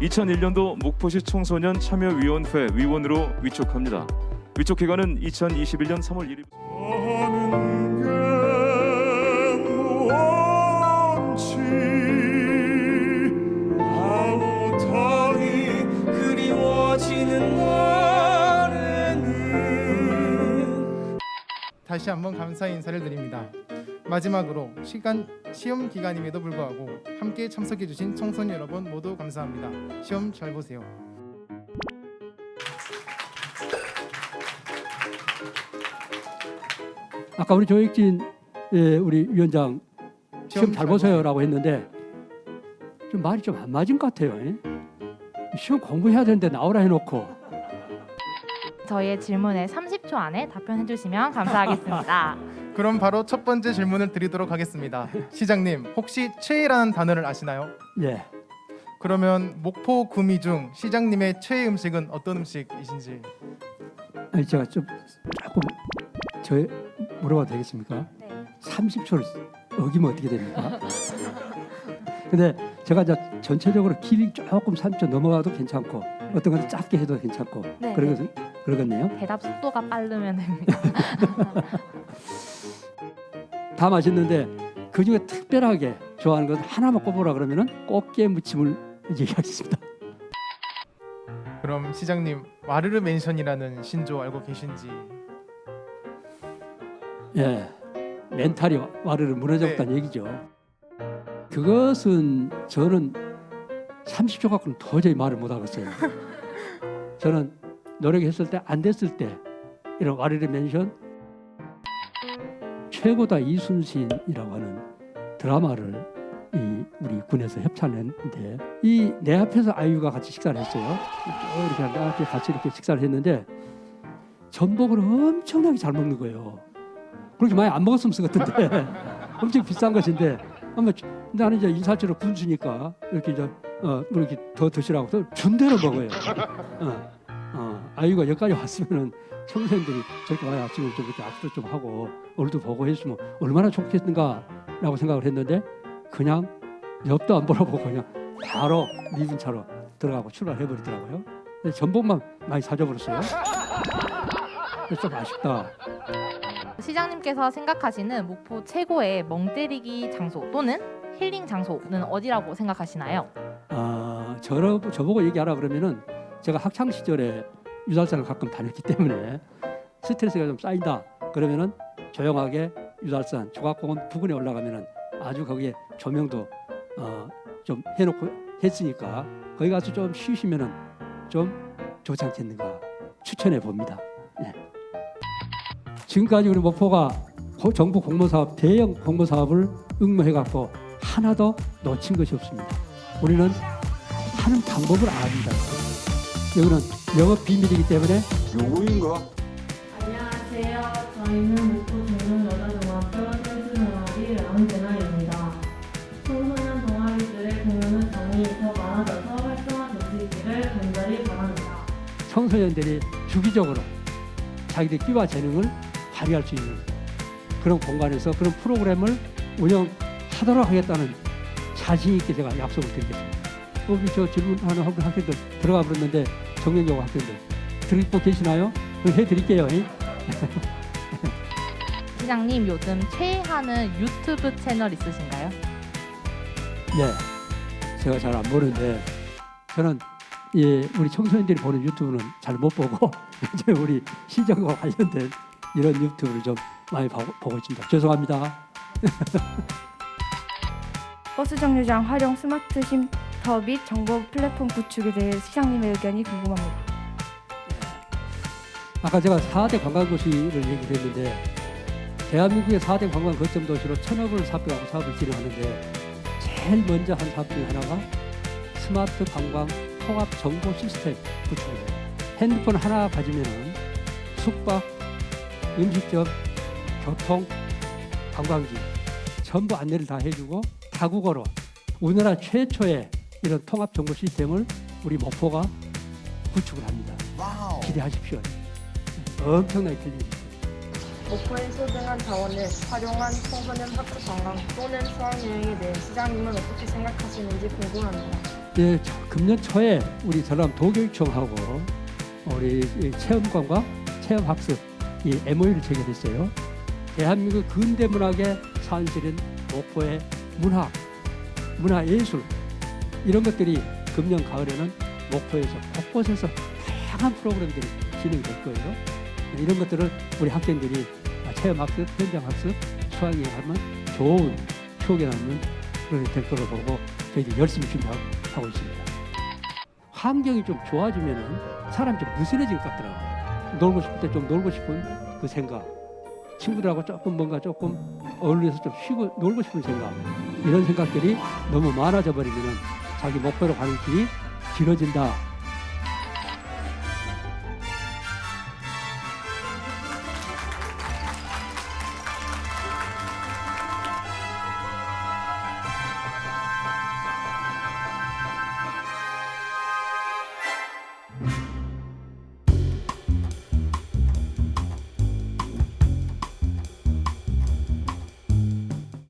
2001년도 목포시 청소년 참여위원회 위원으로 위촉합니다. 위촉 기간은 2021년 3월 1일. 하는 게 무언지 아무탕이 그리워지는 날에는 다시 한번 감사의 인사를 드립니다. 마지막으로 시간 시험 기간임에도 불구하고 함께 참석해 주신 청소년 여러분 모두 감사합니다. 시험 잘 보세요. 아까 우리 조익진 예, 우리 위원장 시험 잘 보세요라고 했는데 좀 말이 좀 안 맞은 것 같아요. 예? 시험 공부해야 되는데 나오라 해놓고 저희의 질문에 30초 안에 답변해 주시면 감사하겠습니다. 그럼 바로 첫 번째 질문을 드리도록 하겠습니다. 시장님 혹시 최애라는 단어를 아시나요? 예 그러면 목포 구미 중 시장님의 최애 음식은 어떤 음식이신지 아니 제가 좀 조금 저 물어봐도 되겠습니까? 네. 30초를 어기면 어떻게 됩니까? 근데 제가 이제 전체적으로 길이 조금 3초 넘어가도 괜찮고 어떤 건 짧게 해도 괜찮고 네, 그러거든 그러겠네요. 대답 속도가 빠르면 됩니다. 다 맛있는데 그 중에 특별하게 좋아하는 건 하나만 꼽으라 그러면은 꽃게 무침을 얘기하겠습니다. 그럼 시장님 와르르 맨션이라는 신조 알고 계신지 예, 멘탈이 와- 와르르 무너졌다는 얘기죠. 그것은 저는 30초 갖고는 도저히 말을 못 하겠어요. 저는 노력했을 때 안 됐을 때 이런 와르르 멘션 최고다 이순신이라고 하는 드라마를 이 우리 군에서 협찬했는데 이 내 앞에서 아이유가 같이 식사를 했어요. 쭉 이렇게 내 앞에 같이 이렇게 식사를 했는데 전복을 엄청나게 잘 먹는 거예요. 그렇게 많이 안 먹었으면 쓰겠던데 엄청 비싼 것인데 아마 주- 나는 이제 인사치로 군수니까 이렇게 이제 어, 뭐 이렇게 더 드시라고 해서 준 대로 먹어요. 어, 어, 아이가 여기까지 왔으면은 청소년들이 저렇게 많이 왔으면 좀 이렇게 악수도 좀 하고 얼도 보고 했으면 얼마나 좋겠는가라고 생각을 했는데 그냥 옆도 안 보러보고 그냥 바로 미분차로 들어가고 출발해 버리더라고요. 근데 전복만 많이 사줘 버렸어요. 그래서 좀 아쉽다. 시장님께서 생각하시는 목포 최고의 멍 때리기 장소 또는 힐링 장소는 어디라고 생각하시나요? 아, 저러, 저보고 얘기하라 그러면은 제가 학창 시절에 유달산을 가끔 다녔기 때문에 스트레스가 좀 쌓인다 그러면은 조용하게 유달산 조각공원 부근에 올라가면은 아주 거기에 조명도 어, 좀 해놓고 했으니까 거기 가서 좀 쉬시면은 좀 좋지 않겠는가 추천해 봅니다. 예. 지금까지 우리 목포가 고- 정부 공모 사업 대형 공모 사업을 응모해 갖고 하나도 놓친 것이 없습니다. 우리는 하는 방법을 압니다. 이거는 영업 비밀이기 때문에 누구인가? 안녕하세요. 저희는 목포 중등여자중학교 댄스동아리 라운제나입니다. 청소년 동아리들의 공연은 정이 더 많아져서 활성화될 수 있기를 간절히 바랍니다. 청소년들이 주기적으로 자기들 끼와 재능을 발휘할 수 있는 그런 공간에서 그런 프로그램을 운영하도록 하겠다는 자신 있게 제가 약속을 드리겠습니다. 여기 저 질문하는 학- 학생들 들어가 버렸는데 정년여고 학생들 듣고 계시나요? 해드릴게요. 잉? 시장님 요즘 최애하는 유튜브 채널 있으신가요? 네, 제가 잘 안 보는데 저는 예, 우리 청소년들이 보는 유튜브는 잘 못 보고 이제 우리 시정과 관련된 이런 유튜브를 좀 많이 보고, 보고 있습니다. 죄송합니다. 버스 정류장 활용 스마트 쉼터 및 정보 플랫폼 구축에 대해 시장님의 의견이 궁금합니다. 아까 제가 4대 관광도시를 얘기를 했는데 대한민국의 4대 관광 거점 도시로 천억을 삽입하고 사업을 진행하는데 제일 먼저 한 사업 중에 하나가 스마트 관광 통합 정보 시스템 구축입니다. 핸드폰 하나 가지면은 숙박, 음식점, 교통, 관광지 전부 안내를 다 해주고 다국어로 우리나라 최초의 이런 통합 정보 시스템을 우리 목포가 구축을 합니다. 기대하십시오. 엄청나게 틀립니다. 목포의 소중한 자원을 활용한 청소년 학교 관광 또는 수학여행에 대해 시장님은 어떻게 생각하시는지 궁금합니다. 예, 저- 금년 초에 우리 전남 도교육청하고 우리 이 체험관과 체험학습 이 MOU를 체결했어요. 대한민국 근대 문학의 산실인 목포의 문학, 문화예술 이런 것들이 금년 가을에는 목포에서 곳곳에서 다양한 프로그램들이 진행될 거예요. 이런 것들을 우리 학생들이 체험학습, 현장학습, 수학여행 하면 좋은 추억에 남는 그런 게될 거로 보고 저희들이 열심히 준비하고 있습니다. 환경이 좀 좋아지면은 사람이 좀 느슨해질 것 같더라고요. 놀고 싶을 때 좀 놀고 싶은 그 생각, 친구들하고 조금 뭔가 조금 어울려서 좀 쉬고 놀고 싶은 생각, 이런 생각들이 너무 많아져 버리면은 자기 목표로 가는 길이 길어진다